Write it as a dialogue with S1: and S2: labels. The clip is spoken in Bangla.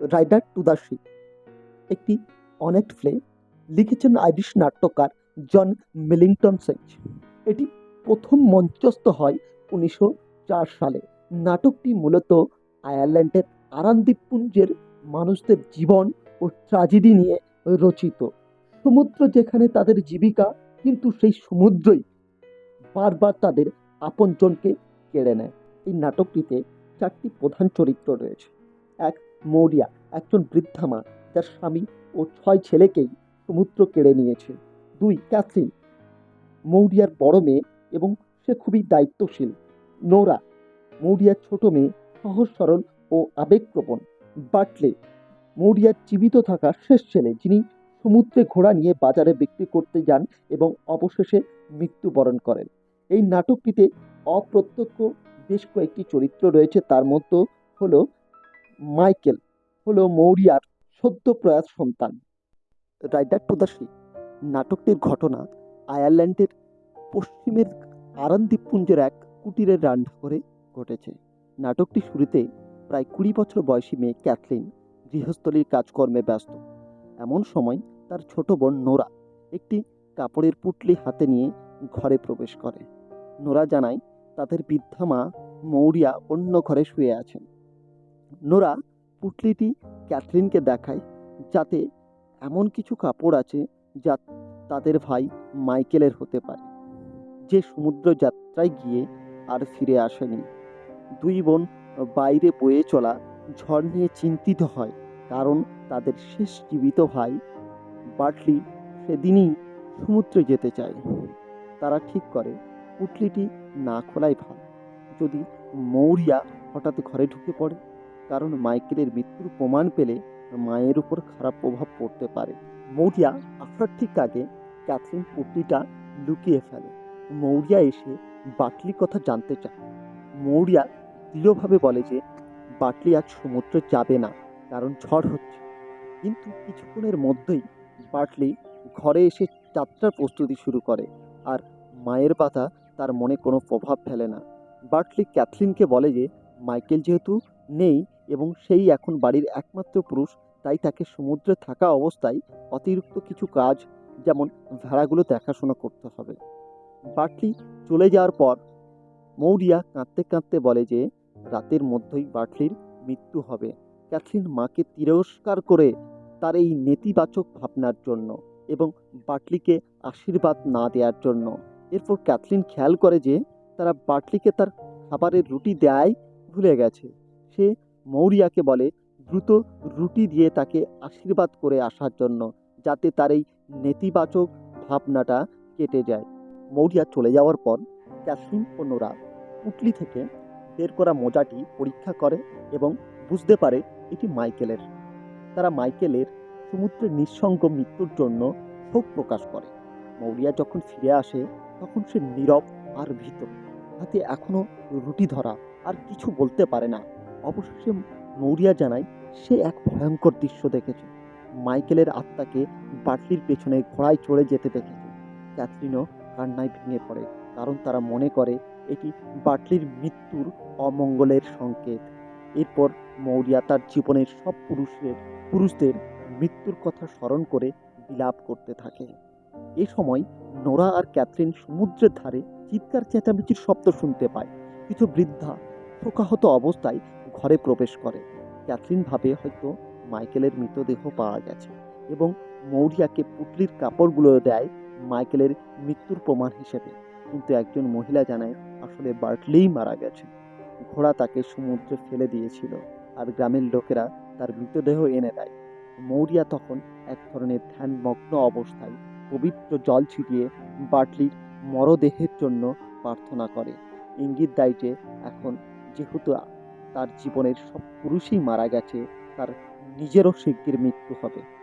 S1: Rider to the ship. একটি অনেক্ট প্লে লিখেছেন আইরিশ নাট্যকার জন মিলিংটন সেঞ্জ এটি প্রথম মঞ্চস্থ হয় উনিশশো চার সালে। নাটকটি মূলত আয়ারল্যান্ডের আরান দ্বীপপুঞ্জের মানুষদের জীবন ও ট্র্যাজেডি নিয়ে রচিত। সমুদ্র যেখানে তাদের জীবিকা, কিন্তু সেই সমুদ্রই বারবার তাদের আপনজনকে কেড়ে নেয়। এই নাটকটিতে চারটি প্রধান চরিত্র রয়েছে। এক মৌরিয়া একজন বৃদ্ধা মা, যার স্বামী ও ছয় ছেলেকেই সমুদ্র কেড়ে নিয়েছে। দুই ক্যাথরিন, মৌরিয়ার বড় মেয়ে এবং সে খুবই দায়িত্বশীল। নোরা, মৌরিয়ার ছোট মেয়ে সহজ সরল ও আবেগপ্রবণ। বাটলে মৌরিয়ার জীবিত থাকা শেষ ছেলে, যিনি সমুদ্রে ঘোড়া নিয়ে বাজারে বিক্রি করতে যান এবং অবশেষে মৃত্যুবরণ করেন। এই নাটকটিতে অপ্রত্যক্ষ বেশ কয়েকটি চরিত্র রয়েছে, তার মধ্যে হলো মাইকেল হলো মৌরিয়ার সদ্য প্রয়াত সন্তান। রাইডার টু নাটকটির ঘটনা আয়ারল্যান্ডের পশ্চিমের আরান দ্বীপপুঞ্জের এক কুটিরের রান্নাঘরে ঘটেছে। নাটকটি শুরুতে প্রায় কুড়ি বছর বয়সী মেয়ে ক্যাথলিন গৃহস্থলীর কাজকর্মে ব্যস্ত। এমন সময় তার ছোট বোন নোরা একটি কাপড়ের পুটলি হাতে নিয়ে ঘরে প্রবেশ করে। নোরা জানায়, তাদের বৃদ্ধা মা মৌরিয়া অন্য ঘরে শুয়ে আছেন। নোরা পুটলিটি ক্যাথরিনকে দেখায় যাতে এমন কিছু কাপড় আছে যা তাদের ভাই মাইকেলের হতে পারে। যে সমুদ্র যাত্রায় গিয়ে আর ফিরে আসেনি। দুই বোন বাইরে বয়ে চলা ঝড় নিয়ে চিন্তিত হয়, কারণ তাদের শেষ জীবিত ভাই বাটলি সেদিনই সমুদ্রে যেতে চায়। তারা ঠিক করে, পুটলিটি না খোলাই ভালো। যদি মৌরিয়া হঠাৎ ঘরে ঢুকে পড়ে কারণ মাইকেলের মৃত্যুর প্রমাণ পেলে মায়ের উপর খারাপ প্রভাব পড়তে পারে। মৌরিয়া আসার ঠিক আগে ক্যাথরিন পুটলিটা লুকিয়ে ফেলে। মৌরিয়া এসে বাটলির কথা জানতে চায়। মৌরিয়া দৃঢ়ভাবে বলে যে, বাটলি আজ সমুদ্রে যাবে না, কারণ ঝড় হচ্ছে। কিন্তু কিছুক্ষণের মধ্যেই বাটলি ঘরে এসে যাত্রার প্রস্তুতি শুরু করে আর মায়ের পাতা তার মনে কোনো প্রভাব ফেলে না। বাটলি ক্যাথলিনকে বলে যে, মাইকেল যেহেতু নেই এবং সেই এখন বাড়ির একমাত্র পুরুষ, তাই তাকে সমুদ্রে থাকা অবস্থায় অতিরিক্ত কিছু কাজ, যেমন ভেড়াগুলো দেখাশোনা করতে হবে। বাটলি চলে যাওয়ার পর মৌরিয়া কাঁদতে কাঁদতে বলে যে, রাতের মধ্যেই বাটলির মৃত্যু হবে। ক্যাথলিন মাকে তিরস্কার করে তার এই নেতিবাচক ভাবনার জন্য এবং বাটলিকে আশীর্বাদ না দেওয়ার জন্য। এরপর ক্যাথলিন খেয়াল করে যে, তারা বাটলিকে তার খাবারের রুটি দেয় ভুলে গেছে। সে মৌরিয়াকে বলে, দ্রুত রুটি দিয়ে তাকে আশীর্বাদ করে আসার জন্য, যাতে তার এই নেতিবাচক ভাবনাটা কেটে যায়। মৌরিয়া চলে যাওয়ার পর ক্যাথলিন ও নোরা পুটলি থেকে বের করা মোজাটি পরীক্ষা করে এবং বুঝতে পারে এটি মাইকেলের। তারা মাইকেলের সমুদ্রের নিঃসঙ্গ মৃত্যুর জন্য শোক প্রকাশ করে। মৌরিয়া যখন ফিরে আসে, তখন সে নীরব আর ভীত। হাতে এখনও রুটি ধরা আর কিছু বলতে পারে না। অবশেষে মৌরিয়া জানায় সে এক ভয়ঙ্কর দৃশ্য দেখেছে। মাইকেলের আত্মাকে বাটলির পেছনে ঘোড়ায় চড়ে যেতে দেখেছে। ক্যাথরিনও কান্নায় ভেঙে পড়ে, কারণ তারা মনে করে এটি বাটলির মৃত্যুর অমঙ্গলের সংকেত। এরপর মৌরিয়া তার জীবনের সব পুরুষের, পুরুষদের মৃত্যুর কথা স্মরণ করে বিলাপ করতে থাকে। এ সময় নোরা আর ক্যাথরিন সমুদ্রের ধারে চিৎকার চেঁচামেচির শব্দ শুনতে পায়। কিছু বৃদ্ধা প্রকাহত অবস্থায় ঘরে প্রবেশ করে। ক্যাথরিন ভাবে হয়তো মাইকেলের মৃতদেহ পাওয়া গেছে এবং মৌরিয়াকে পুটলির কাপড়গুলো দেয় মাইকেলের মৃত্যুর প্রমাণ হিসেবে। কিন্তু একজন মহিলা জানায়, আসলে বার্টলেই মারা গেছে। ঘোড়া তাকে সমুদ্রে ফেলে দিয়েছিল আর গ্রামের লোকেরা তার মৃতদেহ এনে দেয়। মৌরিয়া তখন এক ধরনের ধ্যানমগ্ন অবস্থায় পবিত্র জল ছিটিয়ে বাটলির মরদেহের জন্য প্রার্থনা করে। ইঙ্গিত দেয় যে এখন যেহেতু তার জীবনের সব পুরুষই মারা গেছে তার নিজেরও শিগগির মৃত্যু হবে।